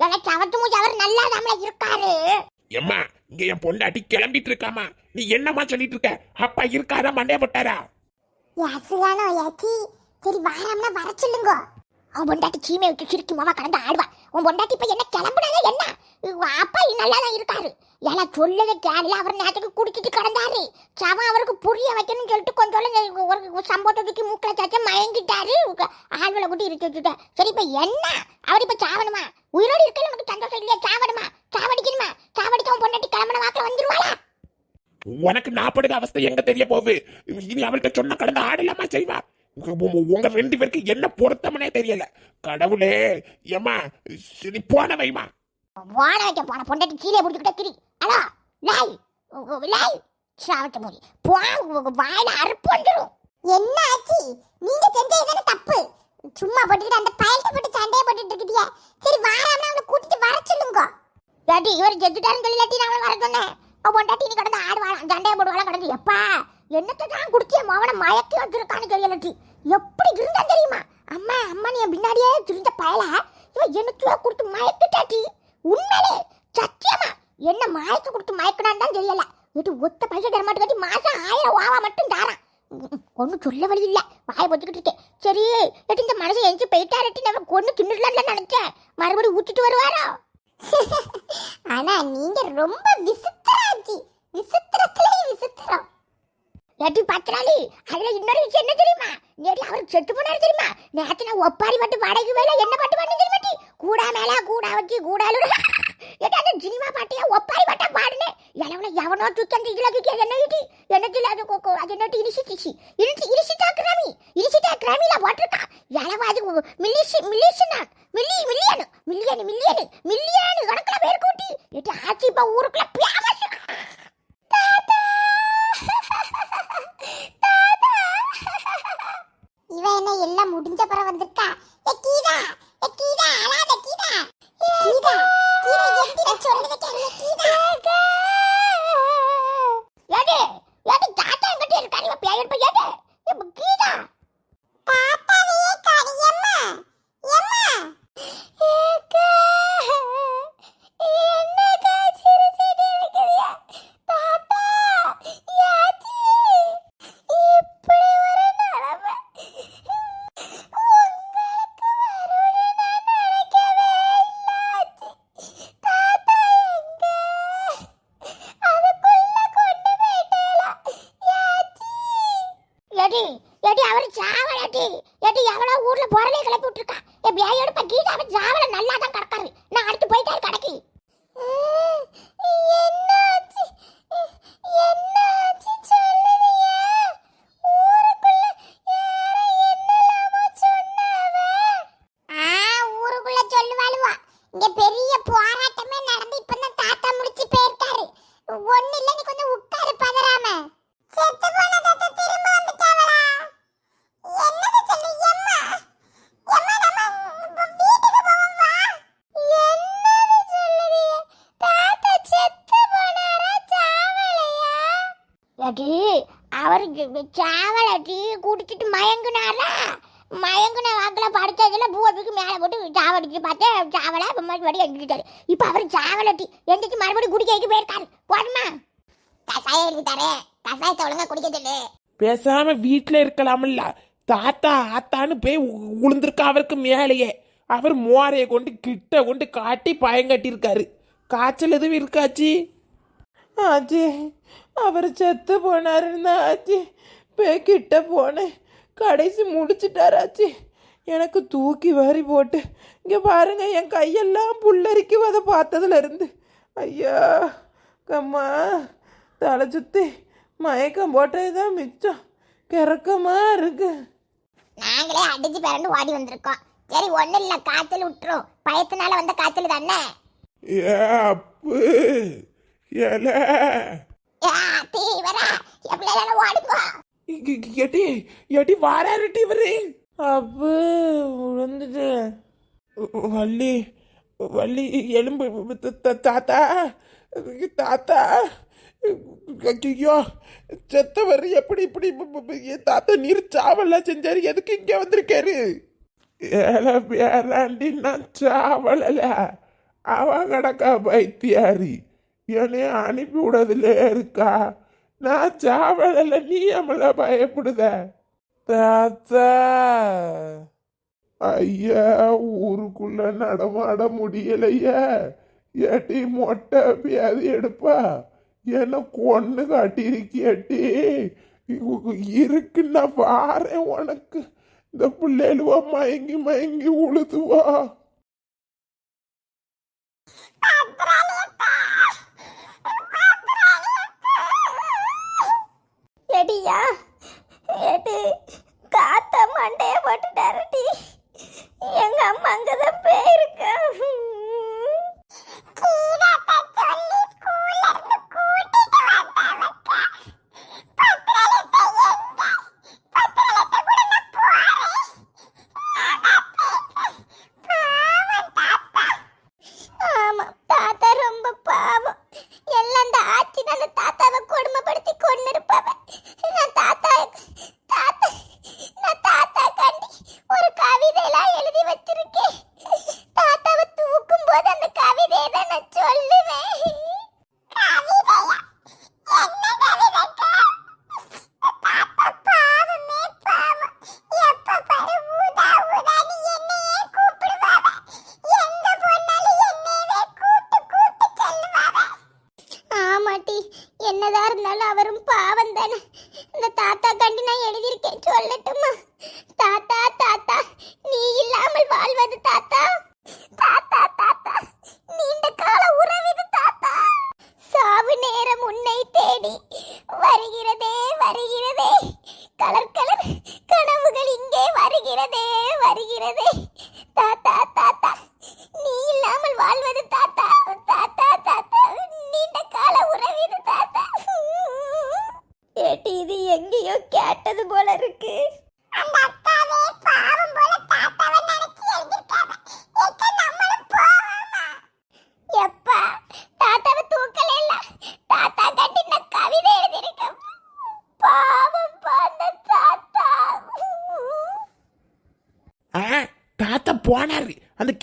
எனக்கு அவத்து மூஞ்சி அவர் நல்லா நம்மள இருக்காரு. எம்மா இங்க என் பொண்டாட்டி கிளம்பிட்டு இருக்காமா நீ என்னம்மா சொல்லிட்டு இருக்க? அப்பா இருக்காரா மண்டைய போட்டாரா? யாசுதானோ யாச்சி சரி வாரம்னா வர சொல்லுங்க. அவன் பொண்டாட்டி சீமை விட்டு சிரிக்கி மாமா கடந்து ஆடுவா. உன் பொண்டாட்டி இப்போ என்ன கிளம்புனாலே என்ன? அப்பா நல்லா தான் இருக்காரு. ஏன்னா சொல்லதை கேடல அவர் நேரத்துக்கு குடிச்சிட்டு கிடந்தாரு. சவன் அவருக்கு புரிய வைக்கணும்னு சொல்லிட்டு கொஞ்சம் ஒரு சம்பவத்துக்கு மூக்கில் சாச்சா மயங்கிட்டாரு. ஆழ்வலை கூட்டி இருக்கு வச்சுட்டேன் சரி இப்போ என்ன? அவர் இப்ப சாவணுமா? உயிரோடு இருக்க நமக்கு சந்தோஷம் இல்லையா? சாவணுமா? சாவடிக்கணுமா? சாவடிக்க உன் பொண்டாட்டி கிளம்புன வாக்கில் வந்துருவாளா? உனக்கு நாப்படுற அவஸ்தை எங்க தெரிய போகுது? இனி அவள்கிட்ட சொன்ன கடந்த ஆடலாமா செய்வா? உங்க- ரெண்டு பேருக்கு என்ன பொருத்தமனே தெரியல. கடவுளே ஏமா சரி போன வைமா வாட வைக்க போன பொண்டாட்டி கீழே பிடிச்சிக்கிட்டே திரி. அலோ லாய் உ- லாய். சாவட்ட மூடி. போ வாயில அறுப்பு வந்துடும் என்ன ஆச்சு? நீங்க செஞ்சது தானே தப்பு. சும்மா போட்டுக்கிட்டு அந்த பயல்கிட்ட போட்டு சண்டையை போட்டுட்டு இருக்கியா சரி வாராம அவனை கூட்டிட்டு வர சொல்லுங்க. இவரை இவர் செத்துட்டாருன்னு சொல்லி நான் வர சொன்னேன். பொண்டாட்டி நீ கடந்து ஆடுவாளாம் சண்டையை போடுவாளாம் கடந்து எப்பா? என்னத்தை தான் குடிச்சிய மவனை மயக்கி வச்சிருக்கான்னு தெரியலட்டி. எப்படி இருந்தா தெரியுமா? அம்மா அம்மா நீ பின்னாடியே திருந்த பயல. இவன் எனக்கு கொடுத்து மயக்கிட்டாட்டி உண்மையிலே சத்தியமா என்ன மயக்க கொடுத்து மயக்கினான்னு தான் தெரியல. இது ஒத்த பைசா தர மாட்டு கட்டி மாசம் ஆயிரம் ஓவா மட்டும் தாரான். ஒன்றும் சொல்ல வழி இல்லை. வாயை பொத்துக்கிட்டு இருக்கேன். சரி எட்டு இந்த மனசை எஞ்சி போயிட்டாரட்டி நம்ம கொண்டு தின்னுடலாம்ல நினைச்சேன். மறுபடியும் ஊத்துட்டு வருவாரோ? ஆனா நீங்க ரொம்ப விசித்திராச்சி விசித்திரத்திலே விசித்திரம். எட்டி பத்திராளி அதுல இன்னொரு விஷயம் என்ன தெரியுமா? நேடி அவர் செத்து போனாரு தெரியுமா? நேற்று நான் ஒப்பாரி பட்டு வாடகை வேலை என்ன பாட்டு பண்ணி தெரியுமா டி? கூடா மேல கூடா வச்சு கூடாலு ஏட்டி அந்த சினிமா பாட்டியா ஒப்பாரி பட்டா பாடுனேன் எவனோ எவனோ தூக்கி அந்த இதுல தூக்கி என்ன ஈட்டி என்ன இல்ல அது கொக்கோ அது என்னட்டு இனிசி டிசி? இனிசி இனிசிட்டா கிராமி. இனிசிட்டா கிராமியில் போட்டிருக்கான் எலவா அது மில்லிஷி மில்லிசினா? மில்லி மில்லியனு மில்லியனு. மில்லியனு மில்லியனு கணக்குல பேர் கூட்டி ஏட்டி ஆச்சி இப்ப ஊருக்குள்ள பியாமஸ் இவ என்ன எல்லாம் முடிஞ்ச பிறகு வந்திருக்கா ஏ கீதா ஏ கீதா அழாத கீதா கீதா கீதா எந்திர சொல்லுது கேளு கீதா ஏடி ஏடி தாத்தா எங்கிட்ட இருக்காரு இவ பேர் இப்ப ஏடி இப்ப கீதா தாத்தாவே கரியம்மா எம்மா ஏக்கா என்ன காய்ச்சிரு சிடி இருக்குதியா தாத்தா யாச்சி இப்படி ஒரு நிலைமை உங்களுக்கு வரும்னு நான் நினைக்கவே இல்லை ஆச்சி. தாத்தா எங்க? அதுக்குள்ள கொண்டு போயிட்டேளா? யாச்சி? எடி எடி அவர் சாவலடி எடி எவ்வளோ ஊர்ல பொருளை கிளப்பி விட்டுருக்கா என் பேயோட கீழே அவர் சாவல நல்லா தான் கிடக்காரு நான் அடுத்து போயிட்டாரு கடைக்கு என்னாச்சு என்னாச்சு சொல்லுறியா ஊருக்குள்ள யாரை என்னலாமோ சொன்னாவ ஆ ஊருக்குள்ள சொல்லுவாளுவா இங்க பெரிய போராட்டமே நடந்து இப்பதான் தாத்தா முடிச்சு போயிருக்காரு ஒண்ணு இல்ல நீ கொஞ்சம் உட்காரு பதறாம செத்து போன தாத்தா திரும்ப வந்துட்டாவளா என்னது சொல்லு எம்மா எம்மா நம்ம வீட்டுக்கு போவோம் வா என்னது சொல்லுறிய தாத்தா செத்து போனாரா சாவலையா அடி அவர் டீ குடிச்சிட்டு மயங்குனாரா? மயங்குன வாக்கில் படுத்ததுல பூவத்துக்கு மேலே போட்டு சாவடிச்சு பார்த்தேன் சாவலை இப்போ மறுபடியும் எங்கிட்டாரு இப்போ அவர் சாவலட்டி எந்திரிச்சு மறுபடியும் குடிக்க வைக்க போயிருக்காரு. போதுமா? கசாயம் எழுதி தரேன் கசாயத்தை ஒழுங்காக குடிக்க சொல்லு. பேசாம வீட்டுல இருக்கலாம்ல தாத்தா ஆத்தான்னு போய் உளுந்திருக்கா அவருக்கு மேலேயே. அவர் மோரையை கொண்டு கிட்ட கொண்டு காட்டி பயங்கட்டியிருக்காரு காய்ச்சல் எதுவும் இருக்காச்சி? ஆச்சி அவர் செத்து போனாருன்னு ஆச்சி போய் கிட்ட போனேன். கடைசி முடிச்சிட்டார் ஆச்சி எனக்கு தூக்கி வாரி போட்டு இங்கே பாருங்க என் கையெல்லாம் புல்லரிக்கு அதை பார்த்ததுல இருந்து ஐயா கம்மா தலை சுத்தி மயக்கம் போட்டது தான் மிச்சம். கிறக்கமா இருக்கு. நாங்களே அடிச்சு பிறண்டு ஓடி வந்திருக்கோம். சரி ஒண்ணு இல்ல காய்ச்சல் விட்டுரும் பயத்தினால வந்த காய்ச்சல் தானே? ஏப்பு எல ஓடுங்க. எட்டி எட்டி வாராருட்டி இவரு. அப்பு விழுந்துட்டு வள்ளி வள்ளி எலும்பு த- த- தாத்தா தாத்தா. ஐயோ செத்தவர் எப்படி இப்படி தாத்தா நீர் சாவல்லாம் செஞ்சாரு? எதுக்கு இங்க வந்திருக்காரு? ஏல பேராண்டி நான் சாவலல. அவ கிடக்கா பைத்தியாரி. என்னைய அனுப்பி விடதுல இருக்கா நான் சாவடல நீ நம்மள பயப்படுத. தாத்தா. ஐயா ஊருக்குள்ள நடமாட முடியலையே. ஏட்டி மொட்டை பியாதி எடுப்பா. என்ன கொன்னு காட்டியிருக்கியட்டி. இருக்குன்னா பாரு உனக்கு. இந்த பிள்ளைகளுவா மயங்கி மயங்கி உழுதுவா. ஐயா. எடு காத்த மண்டைய போட்டுட்டாருடி. எங்க அம்மா அங்கதான் போயிருக்கா baby.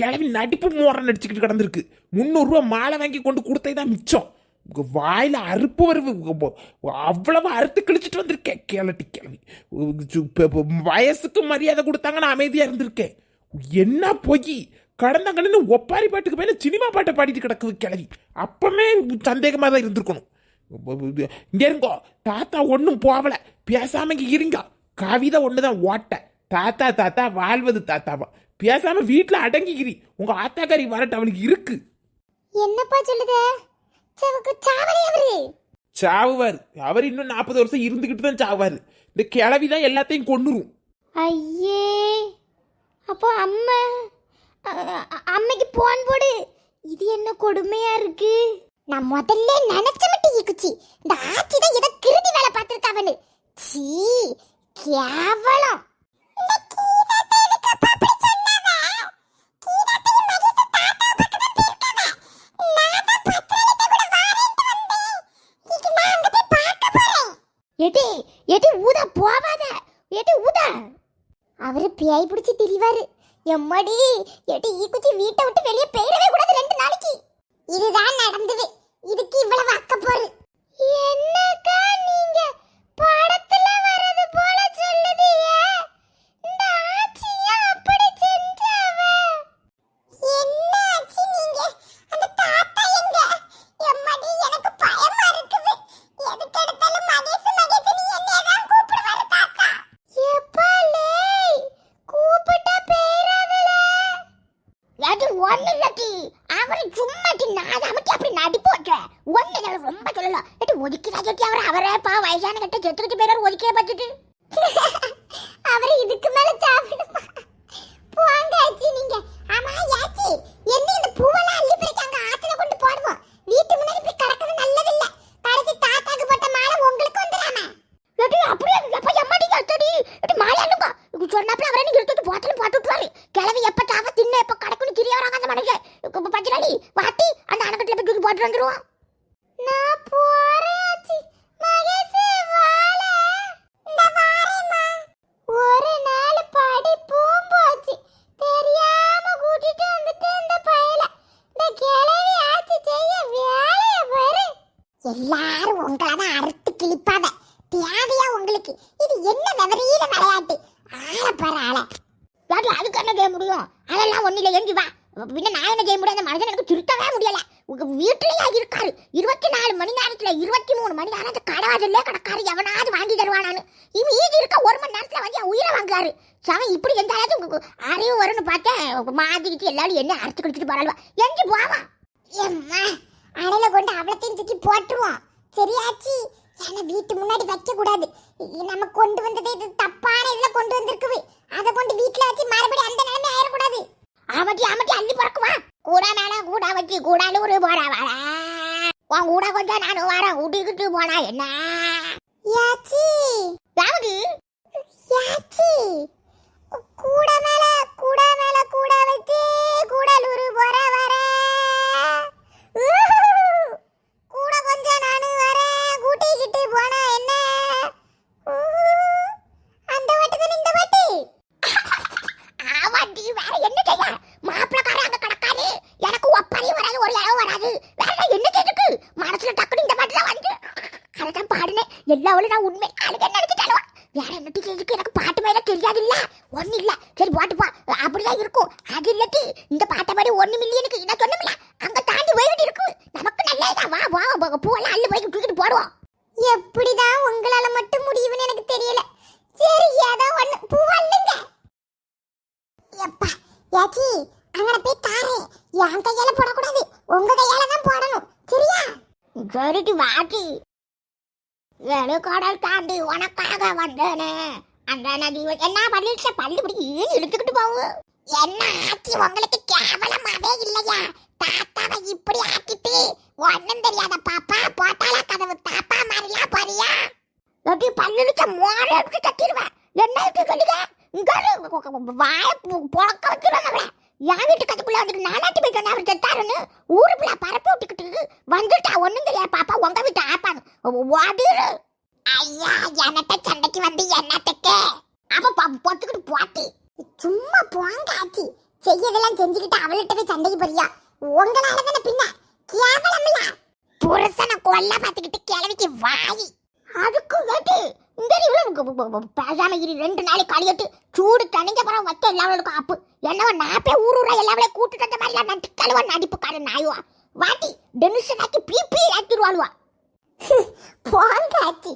போனாரு நடிப்பு மோரம் நடிச்சுக்கிட்டு கிடந்திருக்கு. முந்நூறுரூவா மாலை வாங்கி கொண்டு கொடுத்தே தான் மிச்சம் வாயில் அறுப்பு வருவு அவ்வளவு அறுத்து கிழிச்சிட்டு வந்திருக்கேன் கேளட்டி கிளவி. சு- வயசுக்கு மரியாதை கொடுத்தாங்க நான் இருந்திருக்கேன். என்ன பொய்? கடந்த கண்ணு ஒப்பாரி பாட்டுக்கு மேல சினிமா பாட்டை பாடிட்டு கிடக்குது கிளவி. அப்பமே சந்தேகமாக தான் இருந்திருக்கணும். இங்கே இருங்கோ. தாத்தா ஒன்றும் போகலை பேசாம இருங்க. கவிதை தான் ஓட்ட. தாத்தா தாத்தா வாழ்வது தாத்தாவா. பேசாம வீட்டுல அடங்கிக்கிறி. உங்க ஆத்தாக்காரி வரட்டு அவளுக்கு இருக்கு. என்னப்பா சொல்லுதே? சாவுவார். அவர் இன்னும் நாற்பது வருஷம் இருந்துகிட்டு தான் சாவாரு இந்த கிளவி தான் எல்லாத்தையும் கொண்டுரும் ஐயே. அப்போ அம்மா அம்மைக்கு போன் போடு. இது என்ன கொடுமையா இருக்கு? நான் முதல்ல நினைச்ச மட்டும் ஈக்குச்சி இந்த ஆச்சி தான் ஏதோ கிருதி வேலை பார்த்திருக்காவனு சீ கேவலம். எடி ஈக்குச்சி வீட்டை விட்டு வெளியே போயிடவே கூடாது ரெண்டு நாளைக்கு இதுதான் நடந்தது இதுக்கு இவ்வளவு அக்கப்போரு என்னக்கா நீங்க படத்துல வர்றது போல சொல்லுதியே இந்த ஆச்சியா அப்படி செஞ்சாவ என்ன ஆச்சு நீங்க அந்த தாத்தா எங்க எம்மாடி எனக்கு பயமா இருக்குது எதுக்கு எடுத்தாலும் மகேஷ் மகேஷ் நீ என்னைய தான் கூப்பிடுவாரு தாத்தா எப்பாலே கூப்பிட்டா பேராதல அது ஒண்ணு இல்லட்டி அவரை சும்மா நான் அமைச்சு அப்படி நடிப்பு வைக்கிறேன் ஒண்ணு இல்ல, ரொம்ப சொல்லலாம் எட்டு ஒதுக்கிறா சொட்டி அவர் அவரே பா வயசான கட்ட செத்துக்கிட்டு பேர் ஒதுக்கியே பார்த்துட்டு. அவரை இதுக்கு மேல சாப்பிடுமா? போங்க ஆச்சி நீங்க. ஆமா யாச்சி என்ன இந்த பூவெல்லாம் அள்ளி போய் அங்க ஆத்துல கொண்டு போடுவோம். வீட்டு முன்னாடி போய் கிடக்கிறது நல்லதில்ல கடைசி தாத்தாக்கு போட்ட மாலை உங்களுக்கு வந்துடாம எடி அப்படியே எப்ப எம்மாடி கத்தடி எடி மாலை அண்ணுங்க இது சொன்னாப்ல அவரே நீங்க எடுத்துட்டு போத்தலும் போட்டு விட்டுவாரு கிளவி எப்ப சாவ தின்ன எப்ப கடக்குன்னு தெரிய வராங்க அந்த மனுஷன் இப்ப பச்சராடி வாட்டி அந்த அணக்கட்டுல போய் தூக்கி போட்டு வந்துருவான் நான் போறேன் ஆச்சி மகேஷ் வாழ இந்த வாரேம்மா ஒரு நாள் படிப்பும் போச்சு தெரியாம கூட்டிட்டு வந்துட்டு இந்த பயல இந்த கே எல்லாரும் உங்களதான் அறுத்து கிழிப்பாத தேவையா உங்களுக்கு. இது என்ன விவரீத விளையாட்டு? ஆளை பாரு ஆளை. யாரு அதுக்கு என்ன செய்ய முடியும்? அதெல்லாம் ஒண்ணு இல்லை எங்கி வா பின்ன நான் என்ன செய்ய முடியும் அந்த மனுஷன் எனக்கு திருத்தவே முடியல. உங்க வீட்டிலேயே இருக்காரு. இருபத்தி நாலு மணி நேரத்துல இருபத்தி மூணு மணி நேரம் அந்த கிடக்காரு கடக்காரு. எவனாவது வாங்கி தருவானான்னு இவன் ஈதி இருக்க ஒரு மணி நேரத்துல வந்து உயிரை வாங்குறாரு. சவன் இப்படி எந்தாலும் உங்களுக்கு அறிவு வரும்னு பார்த்தேன். மாத்திக்கிட்டு எல்லாரும் என்ன அறுத்து குடிச்சிட்டு போறாளுவா. எங்கி போவா எம்மா. அணையில கொண்டு அவளத்தையும் தூக்கி போட்டுருவோம். சரியாச்சு? ஏன்னா வீட்டு முன்னாடி வைக்க கூடாது நம்ம கொண்டு வந்தது இது தப்பான இதுல கொண்டு வந்திருக்குது. அதை கொண்டு வீட்டுல வச்சு மறுபடியும் அந்த நிலைமை ஆயிடக்கூடாது ஆமட்டி ஆமட்டி அள்ளி பிறக்குவா கூட மேல கூட வச்சு கூடாலூர் போறா வாடா உன் கூட கொஞ்சம் நானும் வரேன். விட்டுக்கிட்டு போனா என்ன யாச்சி யாவது யாச்சி கூட மேல கூட மேல கூட வச்சு கூடலூர் போற வர கூட கொஞ்சம் நானும் வரேன் கூட்டிக்கிட்டு போனா என்ன ஊஹு. அந்த வாட்டு தானே இந்த வாட்டு ஆமாண்டி வேற என்ன செய்ய மாப்பிளக்காரன் அங்க கிடக்காரு எனக்கு ஒப்பாரி வராது ஒரு இடம் வராது வேற நான் என்ன செய்யுது மனசுல டக்குனு இந்த மாதிரி தான் வந்து அதான் எல்லாவளும் நான் உண்மை அழுக நினைச்சுட்டாலும் வேற என்ன செய்யுதுக்கு எனக்கு பாட்டு மேல தெரியாது இல்ல ஒண்ணு இல்ல. சரி பாட்டு பா. அப்படிதான் இருக்கும். அது இல்லாட்டி இந்த பாட்டை மாதிரி ஒண்ணு மில்லியனுக்கு நான் சொன்னமில்ல அங்க தாண்டி போய்கிட்டு இருக்கு. நமக்கு நல்லதா வா வா வா, பூவெல்லாம் அள்ளு போய் தூக்கிட்டு போடுவோம். எப்படிதான் உங்களால மட்டும் முடியும்னு எனக்கு தெரியல. சரி ஏதோ ஒண்ணு. பூவல்லுங்க எப்பா யாச்சி அங்கன போய் தாரே. என் கையால போடக்கூடாது. உங்க கையால தான் போடணும். சரியா? சரிடி வாட்டி வெளுக்கடல் தாண்டி உனக்காக வந்தேனே. அந்த நதி என்ன பண்ணிடுச்ச பள்ளி பிடி ஏன் இழுத்துக்கிட்டு போவு? என்ன ஆச்சு? உங்களுக்கு கேவலமாவே இல்லையா? தாத்தாவை இப்படி ஆக்கிட்டு ஒன்றும் தெரியாத பாப்பா போட்டால கதவு? தாப்பா மாதிரிலாம் போறியா? நொட்டி பல்லுடிச்ச மோர எடுத்து கட்டிடுவேன் என்ன இருக்கு சொல்லுங்க இங்க வாய புழக்க வச்சிருவாங்க என் வீட்டு கதைக்குள்ள வந்துட்டு நானாட்டி போயிட்டு வந்து அவர் செத்தாருன்னு ஊருக்குள்ள பரப்பி விட்டுக்கிட்டு வந்துட்டா ஒன்றும் தெரியாது பாப்பா உங்க வீட்டு ஆப்பான்னு வாடிரு ஐயா என்னட்ட சண்டைக்கு வந்து என்னத்துக்கு? அப்ப பொத்துக்கிட்டு போட்டி. சும்மா போங்க ஆச்சி. செய்யதெல்லாம் செஞ்சுக்கிட்டு அவள்கிட்ட போய் சண்டைக்கு போறியா? உங்களால தானே பின்ன. கேவலமில்ல புருஷனை கொல்ல பார்த்துக்கிட்டு கிளவிக்கு வாய். அதுக்கு வேட்டி. இந்த பேசாம இரு. ரெண்டு நாளைக்கு கழியட்டு சூடு தணிஞ்ச பிறகு வைக்க எல்லாவளுக்கும் ஆப்பு. என்னவோ நாப்பே ஊர் ஊரா எல்லாவளையும் கூட்டு வந்த மாதிரி நட்டு கழுவ நடிப்புக்காரன் நாயுவா. வாட்டி டென்ஷன் ஆக்கி பீ பீ ஆக்கிடுவாளுவா. போங்க ஆச்சி.